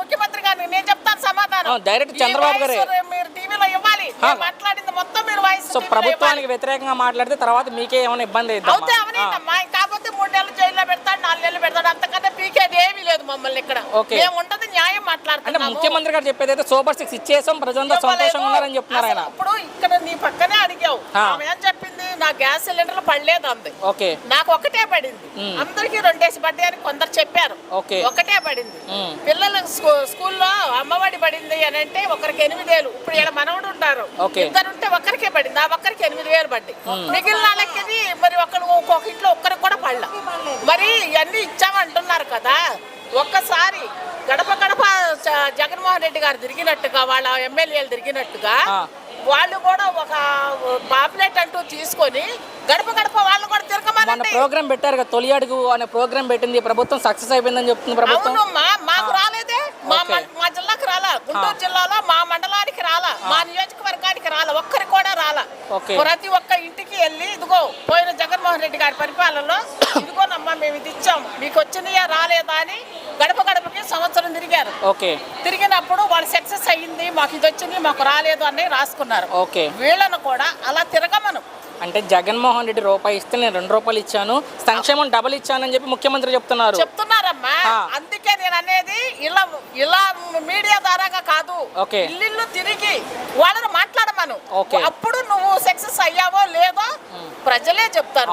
ముఖ్యమంత్రి గారిని నేను చెప్తాను సమాధానం. డైరెక్ట్ చంద్రబాబు గారే. మీరు టీవీలో ఇవ్వాలి. మాట్లాడింది మొత్తం మీరు వాయిస్ సో ప్రభుత్వానికి వ్యతిరేకంగా మాట్లాడితే తర్వాత మీకే ఏమైనా ఇబ్బంది అవుతే అవనీనమ్మా కాకపోతే మూడు నెలలు జైల్లో పెడతాడు నాలుగు నెలలు పెడతాడు. అంతకన్నా పీకేది ఏమీ లేదు మమ్మల్ని ఇక్కడ. మేము ఉండదు న్యాయం అంటే మాట్లాడుతున్నాము. ముఖ్యమంత్రి గారు చెప్పేది అయితే సూపర్ సిక్స్ ఇచ్చేసాం ప్రజలంతా సంతోషంగా ఉన్నారని చెప్తున్నారు ఆయన? అసలు ఇప్పుడు ఇక్కడ నీ పక్కనే అడిగావు. ఆ. ఆమె ఏం చెప్పింది నా గ్యాస్ సిలిండర్ పడలేదు అంది. ఓకే. నాకు ఒకటే పడింది. అందరికి రెండేసి పడ్డాయని కొందరు చెప్పారు. ఓకే. ఒకటే పడింది. పిల్లలు స్కూ- స్కూల్లో అమ్మఒడి పడింది అని అంటే ఒకరికి ఎనిమిది వేలు. ఇప్పుడు ఇక్కడ మనవడు ఉంటారు. ఇద్దరు ఉంటే ఒక్కరికే పడింది. ఆ ఒక్కరికి ఎనిమిది వేలు పడ్డాయి. మిగిలిన వాళ్ళకి మరి ఒకరు ఒక్కొక్క ఇంట్లో ఒక్కరికి కూడా పడల. మరి ఇవన్నీ ఇచ్చామంటున్నారు కదా. ఒక్కసారి గడప గడప జగన్మోహన్ రెడ్డి గారు తిరిగినట్టుగా వాళ్ళ ఎమ్మెల్యేలు తిరిగినట్టుగా. వాళ్ళు కూడా ఒక పాపులేట్ అంటూ తీసుకొని గడప గడప వాళ్ళు కూడా మొన్న ప్రోగ్రామ్ పెట్టారు కదా తొలి అడుగు అనే ప్రోగ్రామ్ పెట్టింది ప్రభుత్వం సక్సెస్ అయిపోయిందని చెప్తుంది ప్రభుత్వం. అవునమ్మా మాకు రాలేదే. మా ఓకే. మం- జిల్లాకి రాలా. గుంటూరు జిల్లాలో మా మండలానికి రాలా. మా నియోజకవర్గానికి రాలా. ఒక్కరికి కూడా రాలా. ఓకే. ప్రతి ఒక్క ఇంటికి వెళ్ళి ఇదిగో పోయిన జగన్మోహన్ రెడ్డి గారి పరిపాలనలో ఇదిగోనమ్మా మేము ఇది ఇచ్చాం. మీకు వచ్చినాయా రాలేదా అని గడప గడపకి సంవత్సరం తిరిగారు. ఓకే. తిరిగినప్పుడు వాళ్ళు సక్సెస్ అయ్యింది మాకు ఇది వచ్చింది మాకు రాలేదు అని రాసుకున్నారు. ఓకే. వీళ్ళను కూడా అలా తిరగమను. అంటే జగన్మోహన్ రెడ్డి రూపాయి ఇస్తే నేను రెండు రూపాయలు ఇచ్చాను సంక్షేమం డబుల్ ఇచ్చానని చెప్పి ముఖ్యమంత్రి చెప్తున్నారు. చెప్తున్నారమ్మా. అందుకే నేను అనేది ఇలా ఇలా మీడియా ద్వారాగా కాదు. ఓకే. ఇల్లు తిరిగి వాళ్ళని మాట్లాడమను. అప్పుడు నువ్వు సక్సెస్ అయ్యావో లేదో ప్రజలే చెప్తారు.